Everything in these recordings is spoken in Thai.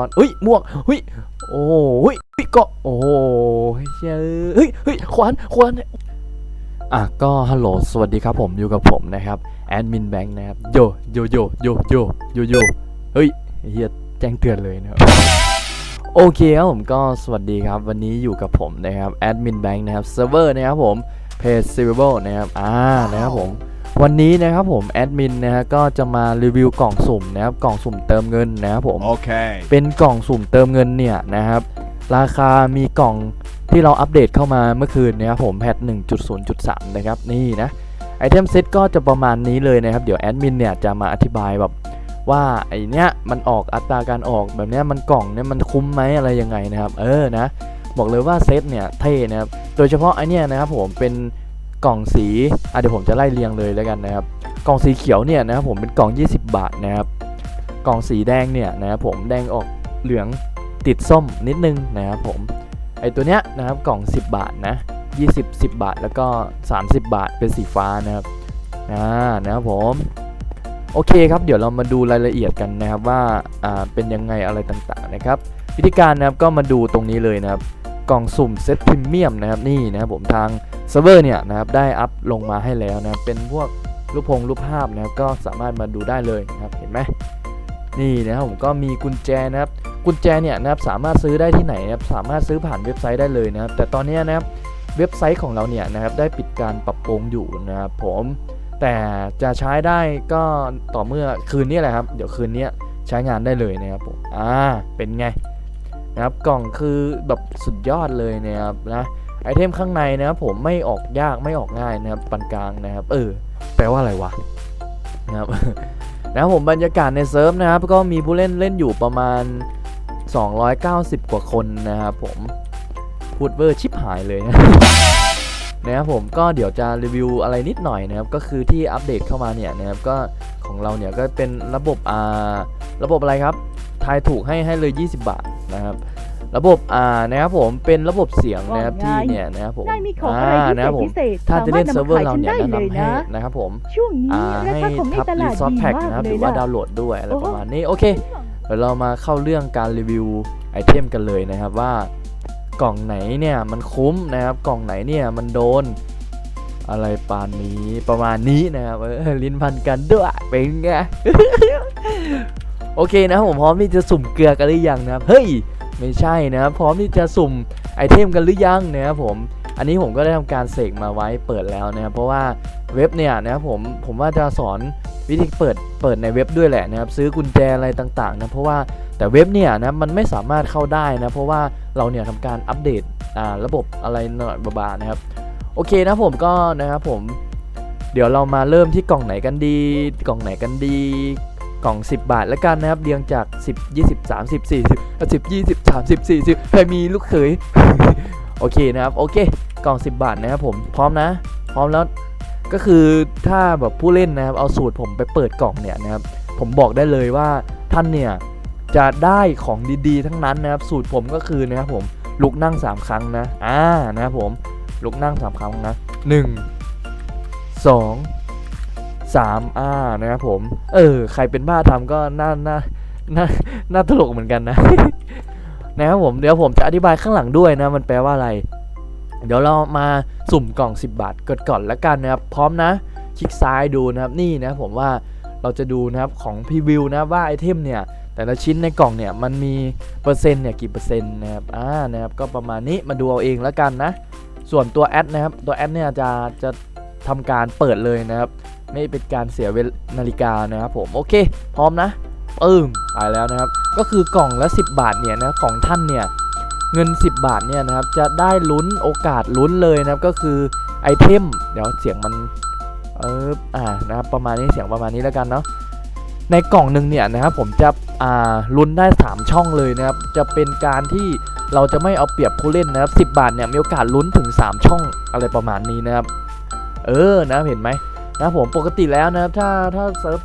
อลเฮ้ยม่วงเฮ้ยโอ้เฮ้ยเฮ้ยเกาะโอ้โหเฮ้ยเฮ้ยเฮ้ยขวานขวานอะก็ฮัลโหลสวัสดีครับผมอยู่กับผมนะครับแอดมินแบงค์นะครับโยโยโยโยโยโยโยเฮ้ยเฮียแจ้งเตือนเลยนะครับโอเคครับผมก็สวัสดีครับวันนี้อยู่กับผมนะครับแอดมินแบงค์นะครับเซิร์ฟเวอร์นะครับผมเพจซิเวอร์นะครับอ่านะครับผม วันนี้นะครับผมแอดมินนะฮะก็จะมารีวิวกล่องสุ่มนะครับกล่องสุ่มเติมเงินนะครับผม Okay. เป็นกล่องสุ่มเติมเงินเนี่ยนะครับราคามีกล่องที่เราอัปเดตเข้ามาเมื่อคืนนะครับผมแพท1.0.3 นะครับนี่นะไอเทมเซตก็จะประมาณนี้เลยนะครับ เดี๋ยวแอดมินเนี่ยจะมาอธิบายแบบว่าไอเนี้ยมันออกอัตราการออกแบบเนี้ยมันกล่องเนี่ยมันคุ้มไหมอะไรยังไงนะครับ เออนะ บอกเลยว่าเซตเนี่ยเท่นะครับ โดยเฉพาะไอเนี้ยนะครับผมเป็น กล่องสีอะเดี๋ยวผมจะไล่เรียงเลยแล้วกันนะครับ กล่องสีเขียวเนี่ยนะครับผมเป็นกล่อง 20 บาทนะครับ กล่องสีแดงเนี่ยนะครับผมแดงออกเหลืองติดส้มนิดนึงนะครับผม ไอตัวเนี้ยนะครับกล่อง 10 บาทนะ20 10 บาทแล้วก็ 30 บาทเป็นสีฟ้านะครับอ่านะครับผมโอเคครับเดี๋ยวเรามาดูรายละเอียดกันนะครับว่าอ่าเป็นยังไงอะไรต่างๆนะครับวิธีการนะครับก็มาดูตรงนี้เลยนะครับกล่องสุ่มเซตพรีเมียมนะครับนี่นะครับผมทาง เซิร์ฟเวอร์เนี่ยนะครับได้อัพลงมาให้แล้วนะครับเป็นพวกรูปพงรูปภาพนะครับก็สามารถมาดูได้เลยนะครับเห็นไหมนี่นะครับผมก็มีกุญแจนะครับกุญแจเนี่ยนะครับสามารถซื้อได้ที่ไหนนะครับสามารถซื้อผ่านเว็บไซต์ได้เลยนะครับแต่ตอนนี้นะครับเว็บไซต์ของเราเนี่ยนะครับได้ปิดการปรับปรุงอยู่นะครับผมแต่จะใช้ได้ก็ต่อเมื่อคืนนี้แหละครับเดี๋ยวคืนนี้ใช้งานได้เลยนะครับผมอ่าเป็นไงนะครับกล่องคือแบบสุดยอดเลยนะครับนะ ไอเทมข้างในนะครับผมไม่ออกยากไม่ออกง่ายนะครับปานกลางนะครับ เออ แปลว่าอะไรวะนะครับนะครับผมบรรยากาศในเซิร์ฟนะครับ ก็มีผู้เล่นเล่นอยู่ประมาณ 290 กว่าคนนะครับผมพูดเวอร์ชิบหายเลยนะนะครับผมก็เดี๋ยวจะรีวิวอะไรนิดหน่อยนะครับก็คือที่อัปเดตเข้ามาเนี่ยนะครับก็ของเราเนี่ยก็เป็นระบบอ่าระบบอะไรครับทายถูกให้ให้เลย 20 บาทนะครับ ระบบอ่านะครับผมเป็นระบบเสียงนะครับว่าไงที่เนี่ยนะครับผมได้มีของอ่าอะไรนะครับผมพิเศษถ้าจะเล่นสเซิร์ฟเวอร์เรามเนี่ยขแนะฉัได้นำเลให้ยนะนะครับผมช่วงนี้อ่าราให้คาของในทับตรีลาดซอสดีแพ็กมากนะครับเลหรืยอว่านะดาวน์โหลดด้วยอะไรโอ้โหประมาณนี้โอเคเดี๋ยวเรามาเข้าเรื่องการรีวิวไอเทมกันเลยนะครับว่ากล่องไหนเนี่ยมันคุ้มนะครับกล่องไหนเนี่ยมันโดนอะไรปานนี้ประมาณนี้นะครับเออลิ้นพันกันด้วยเป็นไง โอเคนะผมพร้อมที่จะสุ่มเกลือกันหรือยังนะครับเฮ้ยไม่ใช่นะครับพร้อมที่จะสุ่มไอเทมกันหรือยังนะครับผมอันนี้ผมก็ได้ทำการเสกมาไว้เปิดแล้วนะครับเพราะว่าเว็บเนี่ยนะครับผมผมว่าจะสอนวิธีเปิดเปิดในเว็บด้วยแหละนะครับซื้อกุญแจอะไรต่างๆนะเพราะว่าแต่เว็บเนี่ยนะมันไม่สามารถเข้าได้นะเพราะว่าเราเนี่ยทำการอัปเดตอ่าระบบอะไรหน่อยบาๆนะครับโอเคนะผมก็นะครับผมเดี๋ยวเรามาเริ่มที่กล่องไหนกันดี กล่องไหนกันดี กล่อง 10 บาทแล้วกันนะครับเรียงจาก 10 20 30 40 10 20 30 40ใครมีลูกเขยโอเคนะครับโอเคกล่อง 10 บาทนะครับผมพร้อมนะ พร้อมแล้วก็คือถ้าแบบผู้เล่นนะครับเอาสูตรผมไปเปิดกล่องเนี่ยนะครับผมบอกได้เลยว่าท่านเนี่ยจะได้ของดีๆ ทั้งนั้นนะครับสูตรผมก็คือนะครับผมลุกนั่ง 3 ครั้งนะอ่านะครับผมลุกนั่งสามครั้งนะหนึ่ งสองสามอ่านะครับผม เออ ใครเป็นบ้าทำก็น่าน่าน่าน่าตลกเหมือนกันนะ นะครับผม เดี๋ยวผมจะอธิบายข้างหลังด้วยนะ มันแปลว่าอะไร เดี๋ยวเรามาสุ่มกล่อง 10 บาทกดก่อนแล้วกันนะครับ พร้อมนะ คลิกซ้ายดูนะครับ นี่นะผมว่าเราจะดูนะครับของพรีวิวนะว่าไอเทมเนี่ยแต่ละชิ้นในกล่องเนี่ยมันมีเปอร์เซ็นต์เนี่ยกี่เปอร์เซ็นต์นะครับ อ่า นะครับ ก็ประมาณนี้มาดูเอาเองแล้วกันนะ ส่วนตัวแอดนะครับ ตัวแอดเนี่ยจะจะ ทำการเปิดเลยนะครับ ไม่เป็นการเสียเวลนาฬิกานะครับผมโอเค พร้อมนะปึ้มไปแล้วนะครับ ก็คือกล่องละ 10 บาทเนี่ยนะของท่านเนี่ยเงิน 10 บาทเนี่ยนะครับจะได้ลุ้นโอกาสลุ้นเลยนะครับก็คือไอเทมเดี๋ยวเสียงมันเอออ่านะครับประมาณนี้เสียงประมาณนี้แล้วกันเนาะในกล่องหนึ่งเนี่ยนะครับผมจะอ่าลุ้นได้ 3 ช่องเลยนะครับจะเป็นการที่เราจะไม่เอาเปรียบผู้เล่นนะครับ 10 บาทเนี่ยมีโอกาสลุ้นถึง 3 ช่องอะไรประมาณนี้นะครับ เออนะเห็นไหมนะผมปกติแล้วนะครับถ้าถ้าเซิร์ฟ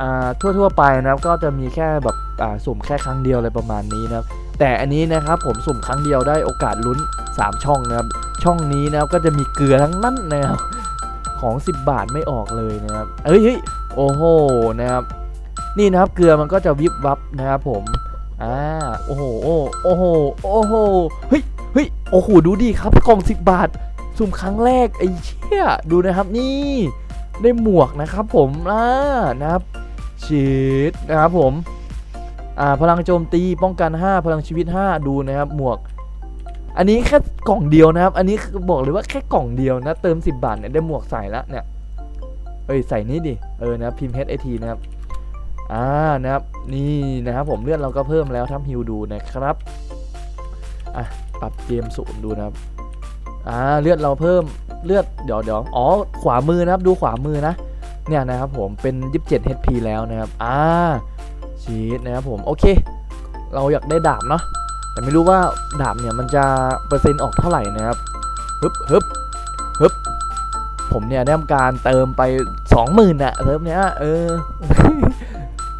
อ่าทั่วๆไปนะครับก็จะมีแค่แบบอ่าสุ่มแค่ครั้งเดียวอะไรประมาณนี้นะครับแต่อันนี้นะครับผมสุ่มครั้งเดียวได้โอกาสลุ้น 3 ช่องนะครับช่องนี้นะครับก็จะมีเกลือทั้งนั้นนะครับของ 10 บาทไม่ออกเลยนะครับเฮ้ยโอ้โหนะครับนี่นะครับเกลือมันก็จะวิบวับนะครับผมอ่าโอ้โหโอ้โหโอ้โหเฮ้ยเฮ้ยโอ้โหดูดิครับกล่องสิบบาท สุ่มครั้งแรกไอ้เช ยดูนะครับนี่ได้หมวกนะครับผมอ่านะครับชีดนะครับผมอ่าพลังโจมตีป้องกัน 5 พลังชีวิต 5 ดูนะครับหมวก อันนี้แค่กล่องเดียวนะครับ อันนี้บอกเลยว่าแค่กล่องเดียวนะเติม 10 บาทเนี่ยได้หมวกใส่แล้วเนี่ยเอ้ยใส่นี่ดิเออนะพิมพ์ HAT นะครับอ่านะครับนี่นะครับผมเลือดเราก็เพิ่มแล้วทำฮิวดูนะครับอะปรับเกมศูนย์ดูนะครับ อ่าเลือดเราเพิ่มเลือดเดี๋ยวเดี๋ยวอ๋อขวามือนะครับดูขวามือนะเนี่ยนะครับผมเป็น 27 HP แล้วนะครับอ่าชีสนะครับผมโอเค เราอยากได้ดาบเนาะแต่ไม่รู้ว่าดาบเนี่ยมันจะเปอร์เซ็นต์ออกเท่าไหร่นะครับฮึบฮึบฮึบผมเนี่ยได้ทำการเติมไป 20,000อะเติมเนี้ยเออ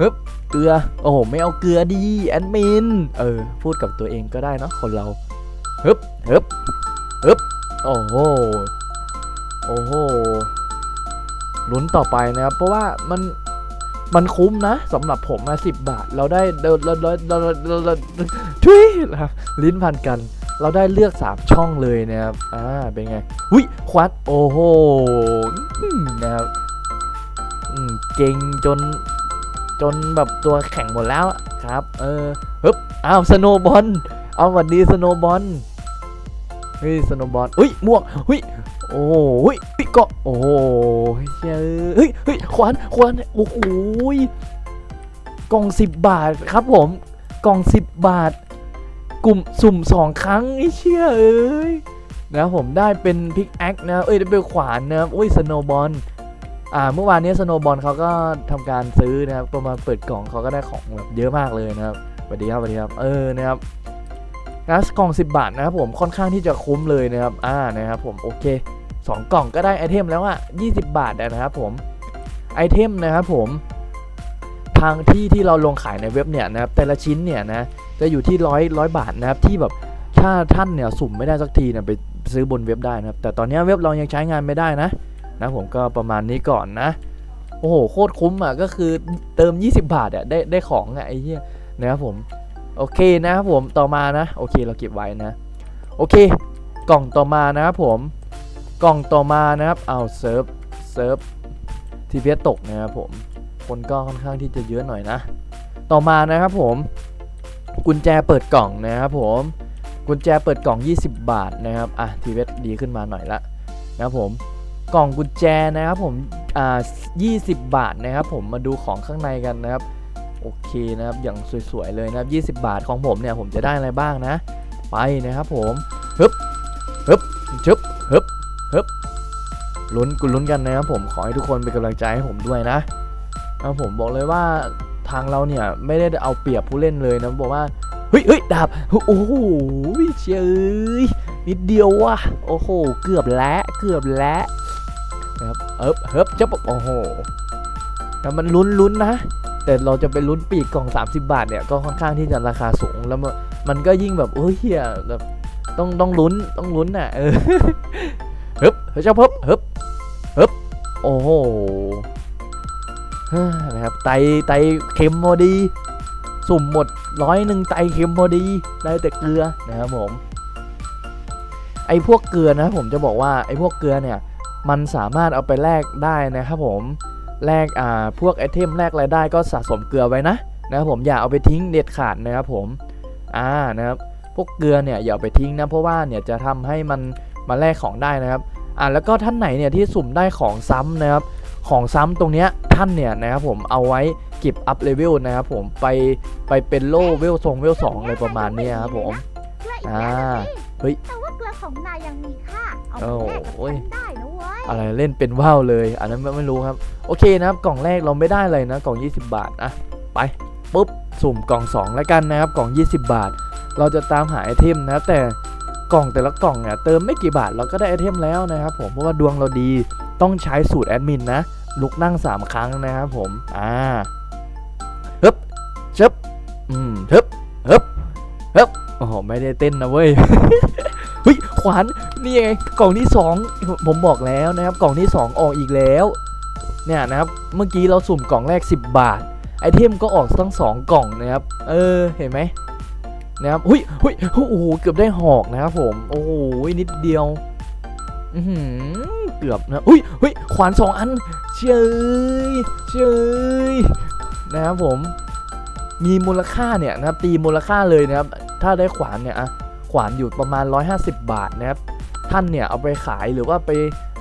ฮึบเกลือโอ้โหไม่เอาเกลือดีแอดมินเออพูดกับตัวเองก็ได้เนาะคนเราฮึบฮึบ โอ้โหโอ้โหลุ้นต่อไปนะครับ เพราะว่ามันมันคุ้มนะสำหรับผมมาสิบบาท เราได้เราเราเราเราเราทุยนะครับลิ้นพันกัน เราได้เลือกสามช่องเลยนะครับอ่าเป็นไงหุยควัดโอ้โหนะครับอืมเก่งจนจนแบบตัวแข็งหมดแล้วครับ เออฮึบอ้าวสโนบอลเอาหวัดดีสโนบอล เฮ้ยสโนบอลเฮ้ยม่วงเฮ้ยโอ้เฮ้ยปิเกาะโอ้โหเฮ้ยเฮ้ยเฮ้ยขวานขวานโอ้โหกล่องสิบบาทครับผมกล่องสิบบาท กลุ่มสุ่มสองครั้งไอ้เชี่ยเอ้ยนะครับผมได้เป็นพิกแอคนะเอ้ยได้เป็นขวานนะโอ้ยสโนบอลอ่าเมื่อวานนี้สโนบอลเขาก็ทำการซื้อนะครับประมาณเปิดกล่องเขาก็ได้ของแบบเยอะมากเลยนะครับสวัสดีครับสวัสดีครับเออนะครับ ก๊าซกล่อง 10 บาทนะครับผมค่อนข้างที่จะคุ้มเลยนะครับอ่านะครับผมโอเค 2 กล่องก็ได้ไอเทมแล้วอะ20 บาทอะนะครับผมไอเทมนะครับผมทางที่ที่เราลงขายในเว็บเนี่ยนะครับแต่ละชิ้นเนี่ยนะจะอยู่ที่ร้อยร้อยบาทนะครับที่แบบถ้าท่านเนี่ยสุ่มไม่ได้สักทีเนี่ยไปซื้อบนเว็บได้นะครับแต่ตอนนี้เว็บเรายังใช้งานไม่ได้นะนะผมก็ประมาณนี้ก่อนนะโอ้โหโคตรคุ้มอะก็คือเติม 20 บาทอะได้ได้ของอะไอ้เหี้ยนะครับผม โอเคนะครับผมต่อมานะ โอเคเราเก็บไว้นะ โอเค กล่องต่อมานะครับผมกล่องต่อมานะครับเอาเซิร์ฟเซิร์ฟทีเพีตกนะครับผมคนก็ค่อนข้างที่จะเยอะหน่อยนะ ต่อมานะครับผม กุญแจเปิดกล่องนะครับผมกุญแจเปิดกล่อง 20 บาทนะครับอะทีเพีดีขึ้นมาหน่อยละนะครับผมกล่องกุญแจนะครับผมอ่า20 บาทนะครับผมมาดูของข้างในกันนะครับ โอเคนะครับอย่างสวยๆเลยนะครับ20 บาทของผมเนี่ยผมจะได้อะไรบ้างนะ ไปนะครับผมฮึบฮึบชึบฮึบฮึบลุ้นกุลุ้นกันนะครับผมขอให้ทุกคนเป็นกำลังใจให้ผมด้วยนะนะผมบอกเลยว่าทางเราเนี่ยไม่ได้เอาเปรียบผู้เล่นเลยนะบอกว่าเฮ้ยเฮ้ยดาบโอ้โหเชยนิดเดียวว่ะโอ้โหเกือบแล้วเกือบแล้วนะครับเอิบเฮิบจะบอกโอ้โหแล้วมันลุ้นลุ้นนะ แต่เราจะไปลุ้นปีกกล่อง 30 บาทเนี่ยก็ค่อนข้างที่จะราคาสูงแล้วมันก็ยิ่งแบบโอ้ยเฮียแบบต้องต้องลุ้นต้องลุ้นน่ะเออฮึบเฮ้ยเจ้าเพิบฮึบฮึบโอ้โหนะครับไตไตเค็มพอดี สุ่มหมดร้อยหนึ่งไตเค็มพอดีได้แต่เกลือนะครับผมไอ้พวกเกลือนะผมจะบอกว่าไอ้พวกเกลือเนี่ยมันสามารถเอาไปแลกได้นะครับผม แลกอ่าพวกไอเทมแลกรายได้ก็สะสมเกลือไว้นะนะครับผมอย่าเอาไปทิ้งเด็ดขาดนะครับผมอ่านะครับพวกเกลือเนี่ยอย่าเอาไปทิ้งนะเพราะว่าเนี่ยจะทำให้มันมาแลกของได้นะครับอ่าแล้วก็ท่านไหนเนี่ยที่สุ่มได้ของซ้ำนะครับของซ้ำตรงเนี้ยท่านเนี่ยนะครับผมเอาไว้เก็บอัพเลเวลนะครับผมไปไปเป็นโล่เวลทรงเวลสองอะไรประมาณนี้ครับผมอ่าเฮ้ย แต่ว่าเกลือของนายยังมีค่า เอาโอ้ไปแลกกับโอ้ยฉันได้นะเว้ยอะไรเล่นเป็นว่าวเลย อันนั้นไม่ไม่รู้ครับ โอเคนะครับ กล่องแรกเราไม่ได้เลยนะ กล่อง 20 บาทอะไปปุ๊บ สุ่มกล่อง 2 แล้วกันนะครับ กล่อง 20 บาท เราจะตามหาไอเทมนะครับ แต่กล่องแต่ละกล่องเนี่ยเติมไม่กี่บาทเราก็ได้ไอเทมแล้วนะครับ ผม เพราะว่าดวงเราดี ต้องใช้สูตรแอดมินนะ ลุกนั่ง 3 ครั้งนะครับผม อ่าฮึบชึบอืมฮึบฮึบฮึบโอ้โห ไม่ได้เต้นนะเว้ยเฮ้ย ขวานนี่ไงกล่องที่ 2 ผมบอกแล้วนะครับกล่องที่ 2 ออกอีกแล้วเนี่ยนะครับเมื่อกี้เราสุ่มกล่องแรก 10 บาท ไอเทมก็ออกทั้งสองกล่องนะครับ เออเห็นไหมนะครับหุยหุยโอ้โหเกือบได้หอกนะครับผมโอ้โหนิดเดียวอืเกือบนะอุ้ยหุยขวานสองอัน เชยเชยนะครับผม มีมูลค่าเนี่ยนะครับ ตีมูลค่าเลยนะครับ ถ้าได้ขวานเนี่ยอะ ขวานอยู่ประมาณ 150 บาทนะครับท่านเนี่ยเอาไปขายหรือว่าไป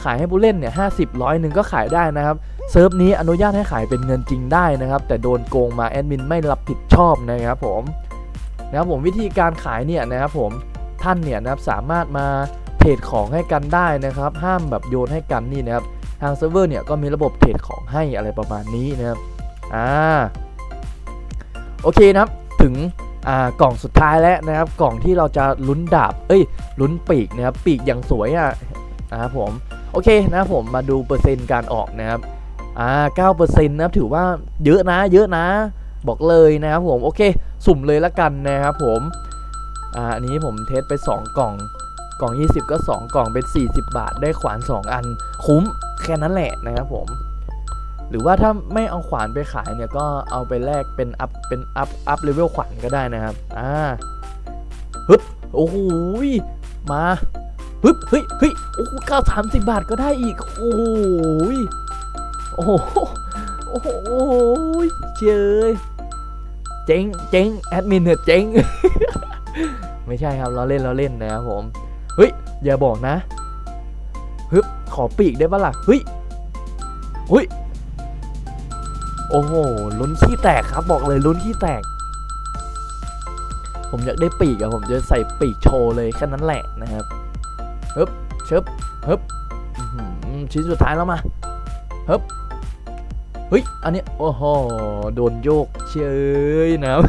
ขายให้ผู้เล่นเนี่ยห้าสิบร้อยหนึ่งก็ขายได้นะครับเซิร์ฟนี้อนุญาตให้ขายเป็นเงินจริงได้นะครับ แต่โดนโกงมาแอดมินไม่รับผิดชอบนะครับผมนะครับผมวิธีการขายเนี่ยนะครับผมท่านเนี่ยนะครับสามารถมาเทรดของให้กันได้นะครับ ห้ามแบบโยนให้กันนี่นะครับทางเซิร์ฟเวอร์เนี่ยก็มีระบบเทรดของให้อะไรประมาณนี้นะครับอ่าโอเคนะครับถึง กล่องสุดท้ายแล้วนะครับ กล่องที่เราจะลุ้นดาบ เอ้ย ลุ้นปีกนะครับ ปีกอย่างสวยอะนะครับผม โอเคนะผมมาดูเปอร์เซ็นต์การออกนะครับ อ่า9%นะครับถือว่าเยอะนะ เยอะนะ บอกเลยนะครับผม โอเค สุ่มเลยละกันนะครับผม อ่า อันนี้ผมเทสไป 2 กล่อง กล่อง 20 ก็ 2 กล่องเป็น 40 บาท ได้ขวาน 2 อัน คุ้มแค่นั้นแหละนะครับผม หรือว่าถ้าไม่เอาขวานไปขายเนี่ยก็เอาไปแลกเป็นอัพเป็นอัพอัพเลเวลขวานก็ได้นะครับอ่าฮึบโอ้โหมาฮึบเฮ้ยเฮ้ยโอ้โหเก้าสามสิบบาทก็ได้อีกโอ้ยโอ้โหโอ้โหเจยเจ๊งเจ๊งแอดมินเนี่ยเจ๊งไม่ใช่ครับเราเล่นเราเล่นนะครับผมเฮ้ยอย่าบอกนะฮึบขอปีกได้ปะล่ะเฮ้ยเฮ้ย โอ้โหลุ้นขี้แตกครับบอกเลยลุ้นขี้แตก ผมอยากได้ปีกอะผมจะใส่ปีกโชว์เลยแค่นั้นแหละนะครับฮึบเชิบฮึบชิ้นสุดท้ายแล้วมาฮึบเฮ้ยอันนี้โอ้โหโดนโยกเชยนะครับ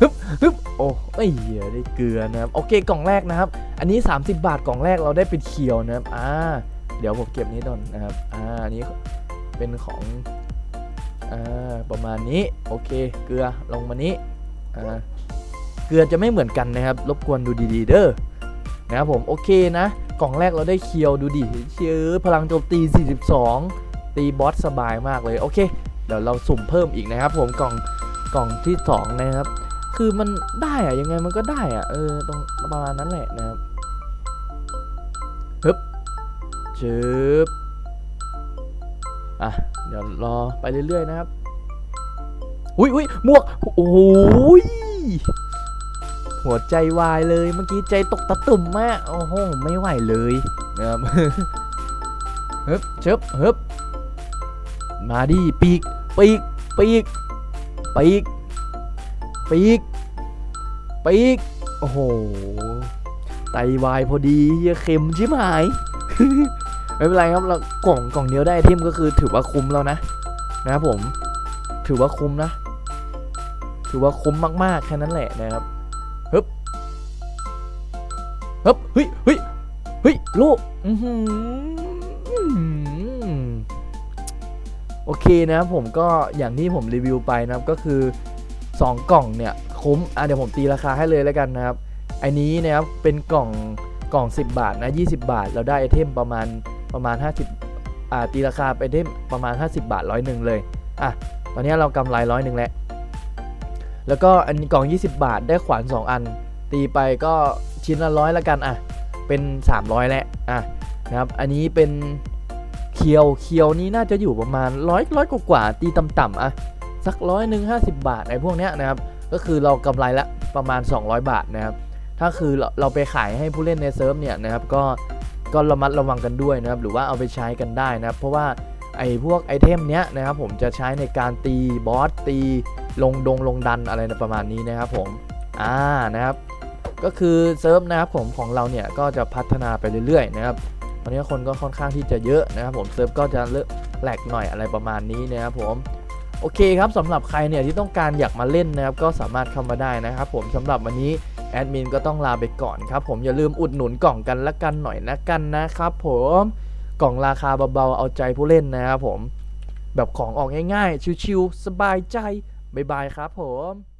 ฮึบฮึบโอ้ไอ้เหี้ยได้เกลือนะครับโอเคกล่องแรกนะครับ อันนี้ 30 บาทกล่องแรกเราได้เป็นเคียวนะครับอ่าเดี๋ยวผมเก็บนี้ก่อนนะครับอ่าอันนี้เป็นของ อ่าประมาณนี้โอเค เกลือลงมานี้อ่าเกลือจะไม่เหมือนกันนะครับ รบกวนดูดีๆเด้อนะครับผมโอเคนะกล่องแรกเราได้เคียวดูดิเชื่อพลังโจมตี 42 ตีบอสสบายมากเลยโอเค เดี๋ยวเราสุ่มเพิ่มอีกนะครับ ผมกล่องกล่องที่ 2 นะครับ คือมันได้อะยังไงมันก็ได้อะเออตรงประมาณนั้นแหละนะครับฮึบจึบ อะเดี๋ยวรอไปเรื่อยๆนะครับ อุ้ยอุ้ยหมวก โอ้ยหัวใจวายเลยเมื่อกี้ใจตกตะตุ่มมากโอ้โหไม่ไหวเลยนะครับฮึบเชิบฮึบมาดิปีกปีกปีกปีกปีกปีกโอ้โหไตวายพอดีเยเค็มชิบหาย ไม่เป็นไรครับเรากล่องกล่องเดียวได้ไอเทมก็คือถือว่าคุ้มแล้วนะ นะครับผมถือว่าคุ้มนะ ถือว่าคุ้มมากๆแค่นั้นแหละนะครับฮึบเฮ้ยเฮ้ยเฮ้ยลูกโอเคนะครับผมก็อย่างที่ผมรีวิวไปนะครับก็คือ 2 กล่องเนี่ยคุ้มอะเดี๋ยวผมตีราคาให้เลยแล้วกันนะครับไอ้นี้นะครับเป็นกล่องกล่อง 10 บาทนะ 20 บาท เราได้ไอเทมประมาณ ประมาณ 50อ่าตีราคาไปไอเทมประมาณ 50 บาทร้อยหนึ่งเลยอะตอนนี้เรากำไรร้อยหนึ่งแล้วแล้วก็อันนี้กล่อง 20 บาทได้ขวาน 2 อัน ตีไปก็ชิ้นละร้อยละกันอะเป็น 300แล้วอะนะครับอันนี้เป็นเคียวเคียวนี้น่าจะอยู่ประมาณร้อยร้อยกว่าตีต่ำๆอะสักร้อยหนึ่งห้าสิบบาทไอ้พวกเนี้ยนะครับก็คือเรากำไรละประมาณ 200 บาทนะครับถ้าคือเราเราไปขายให้ผู้เล่นในเซิร์ฟเนี่ยนะครับก็ ก็ระมัดระวังกันด้วยนะครับหรือว่าเอาไปใช้กันได้นะครับ เพราะว่าไอ้พวกไอเทมเนี้ยนะครับผมจะใช้ในการตีบอสตีลงดงลงดันอะไรประมาณนี้นะครับผมอ่านะครับก็คือเซิร์ฟนะครับผมของเราเนี่ยก็จะพัฒนาไปเรื่อยๆนะครับตอนนี้คนก็ค่อนข้างที่จะเยอะนะครับผมเซิร์ฟก็จะเลิกแหลกหน่อยอะไรประมาณนี้นะครับผม โอเคครับสำหรับใครเนี่ยที่ต้องการอยากมาเล่นนะครับก็สามารถเข้ามาได้นะครับผมสำหรับวันนี้แอดมินก็ต้องลาไปก่อนครับผมอย่าลืมอุดหนุนกล่องกันละกันหน่อยนะกันนะครับผมกล่องราคาเบาๆเอาใจผู้เล่นนะครับผมแบบของออกง่ายๆ ชิวๆสบายใจ บ๊ายบายครับผม